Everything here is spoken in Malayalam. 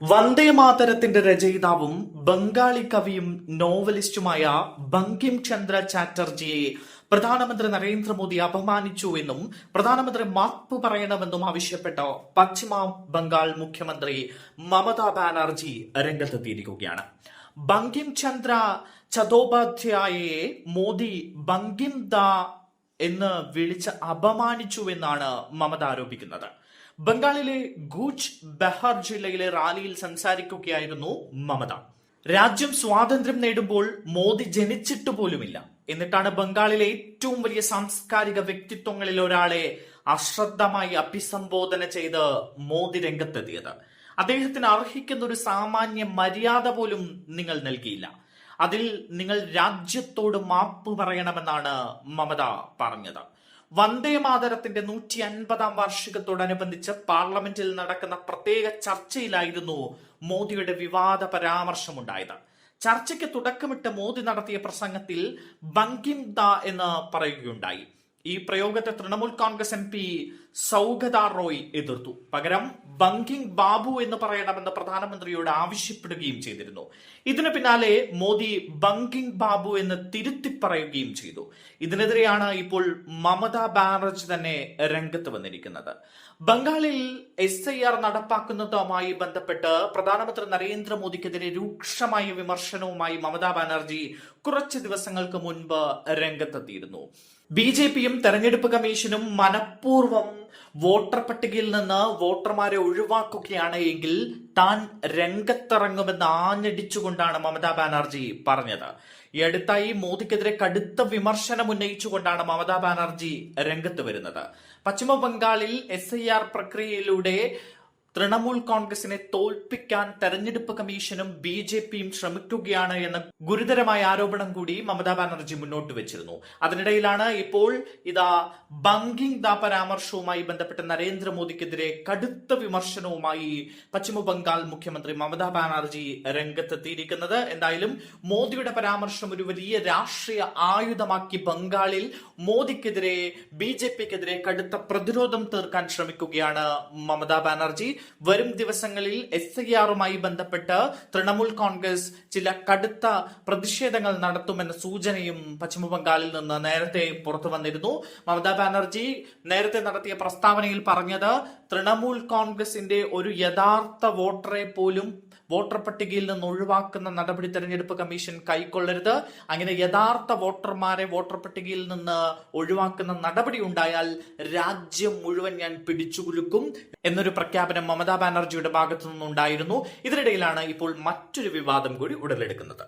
വന്ദേ മാതരത്തിന്റെ രചയിതാവും ബംഗാളി കവിയും നോവലിസ്റ്റുമായ ബങ്കിം ചന്ദ്ര ചാറ്റർജിയെ പ്രധാനമന്ത്രി നരേന്ദ്രമോദി അപമാനിച്ചു എന്നും പ്രധാനമന്ത്രി മാപ്പ് പറയണമെന്നും ആവശ്യപ്പെട്ട പശ്ചിമ ബംഗാൾ മുഖ്യമന്ത്രി മമതാ ബാനർജി രംഗത്തെത്തിയിരിക്കുകയാണ്. ബങ്കിം ചന്ദ്ര ചതോപാധ്യായയെ മോദി ബങ്കിം ദ എന്ന് വിളിച്ച് അപമാനിച്ചു എന്നാണ് മമത ആരോപിക്കുന്നത്. ബംഗാളിലെ ഗൂച്ച് ബെഹർ ജില്ലയിലെ റാലിയിൽ സംസാരിക്കുകയായിരുന്നു മമത. രാജ്യം സ്വാതന്ത്ര്യം നേടുമ്പോൾ മോദി ജനിച്ചിട്ട് പോലുമില്ല. എന്നിട്ടാണ് ബംഗാളിലെ ഏറ്റവും വലിയ സാംസ്കാരിക വ്യക്തിത്വങ്ങളിൽ ഒരാളെ അശ്രദ്ധമായി അഭിസംബോധന ചെയ്ത് മോദി രംഗത്തെത്തിയത്. അദ്ദേഹത്തിന് അർഹിക്കുന്ന ഒരു സാമാന്യ മര്യാദ പോലും നിങ്ങൾ നൽകിയില്ല. അതിൽ നിങ്ങൾ രാജ്യത്തോട് മാപ്പ് പറയണമെന്നാണ് മമത പറഞ്ഞത്. വന്ദേ മാതരത്തിന്റെ നൂറ്റി അൻപതാം വാർഷികത്തോടനുബന്ധിച്ച് പാർലമെന്റിൽ നടക്കുന്ന പ്രത്യേക ചർച്ചയിലായിരുന്നു മോദിയുടെ വിവാദ പരാമർശമുണ്ടായത്. ചർച്ചയ്ക്ക് തുടക്കമിട്ട് മോദി നടത്തിയ പ്രസംഗത്തിൽ ബങ്കിം ദ എന്ന് പറയുകയുണ്ടായി. ഈ പ്രയോഗത്തെ തൃണമൂൽ കോൺഗ്രസ് എം പി സൗഗത റോയ് എതിർത്തു. പകരം ബങ്കിങ് ബാബു എന്ന് പറയണമെന്ന് പ്രധാനമന്ത്രിയോട് ആവശ്യപ്പെടുകയും ചെയ്തിരുന്നു. ഇതിനു പിന്നാലെ മോദി ബങ്കിങ് ബാബു എന്ന് തിരുത്തി പറയുകയും ചെയ്തു. ഇതിനെതിരെയാണ് ഇപ്പോൾ മമതാ ബാനർജി തന്നെ രംഗത്ത് വന്നിരിക്കുന്നത്. ബംഗാളിൽ എസ് ഐ ആർ നടപ്പാക്കുന്നതുമായി ബന്ധപ്പെട്ട് പ്രധാനമന്ത്രി നരേന്ദ്രമോദിക്കെതിരെ രൂക്ഷമായ വിമർശനവുമായി മമതാ ബാനർജി കുറച്ച് ദിവസങ്ങൾക്ക് മുൻപ് രംഗത്തെത്തിയിരുന്നു. ബി ജെ പിയും തെരഞ്ഞെടുപ്പ് കമ്മീഷനും മനഃപൂർവം വോട്ടർ പട്ടികയിൽ നിന്ന് വോട്ടർമാരെ ഒഴിവാക്കുകയാണ് എങ്കിൽ താൻ രംഗത്തിറങ്ങുമെന്ന് ആഞ്ഞടിച്ചുകൊണ്ടാണ് മമതാ ബാനർജി പറഞ്ഞത്. ഈ അടുത്തായി മോദിക്കെതിരെ കടുത്ത വിമർശനം ഉന്നയിച്ചുകൊണ്ടാണ് മമതാ ബാനർജി രംഗത്ത് വരുന്നത്. പശ്ചിമ ബംഗാളിൽ എസ് ഐ ആർ പ്രക്രിയയിലൂടെ തൃണമൂൽ കോൺഗ്രസിനെ തോൽപ്പിക്കാൻ തെരഞ്ഞെടുപ്പ് കമ്മീഷനും ബി ജെ പിയും ശ്രമിക്കുകയാണ് എന്ന ഗുരുതരമായ ആരോപണം കൂടി മമതാ ബാനർജി മുന്നോട്ട് വെച്ചിരുന്നു. അതിനിടയിലാണ് ഇപ്പോൾ ഇതാ ബങ്കിങ് ദ പരാമർശവുമായി ബന്ധപ്പെട്ട് നരേന്ദ്രമോദിക്കെതിരെ കടുത്ത വിമർശനവുമായി പശ്ചിമ ബംഗാൾ മുഖ്യമന്ത്രി മമതാ ബാനർജി രംഗത്തെത്തിയിരിക്കുന്നത്. എന്തായാലും മോദിയുടെ പരാമർശം ഒരു വലിയ രാഷ്ട്രീയ ആയുധമാക്കി ബംഗാളിൽ മോദിക്കെതിരെ ബി ജെ പിക്കെതിരെ കടുത്ത പ്രതിരോധം തീർക്കാൻ ശ്രമിക്കുകയാണ് മമതാ ബാനർജി. വരും ദിവസങ്ങളിൽ എസ് ഐ ആറുമായി ബന്ധപ്പെട്ട് തൃണമൂൽ കോൺഗ്രസ് ചില കടുത്ത പ്രതിഷേധങ്ങൾ നടത്തുമെന്ന സൂചനയും പശ്ചിമബംഗാളിൽ നിന്ന് നേരത്തെ പുറത്തു വന്നിരുന്നു. മമതാ ബാനർജി നേരത്തെ നടത്തിയ പ്രസ്താവനയിൽ പറഞ്ഞത് തൃണമൂൽ കോൺഗ്രസിന്റെ ഒരു യഥാർത്ഥ വോട്ടറെ പോലും വോട്ടർ പട്ടികയിൽ നിന്ന് ഒഴിവാക്കുന്ന നടപടി തെരഞ്ഞെടുപ്പ് കമ്മീഷൻ കൈക്കൊള്ളരുത്. അങ്ങനെ യഥാർത്ഥ വോട്ടർമാരെ വോട്ടർ പട്ടികയിൽ നിന്ന് ഒഴിവാക്കുന്ന നടപടി ഉണ്ടായാൽ രാജ്യം മുഴുവൻ ഞാൻ പിടിച്ചുകുലുക്കും എന്നൊരു പ്രഖ്യാപനം മമതാ ബാനർജിയുടെ ഭാഗത്തു നിന്നുണ്ടായിരുന്നു ഇതിനിടയിലാണ് ഇപ്പോൾ മറ്റൊരു വിവാദം കൂടി ഉടലെടുക്കുന്നത്.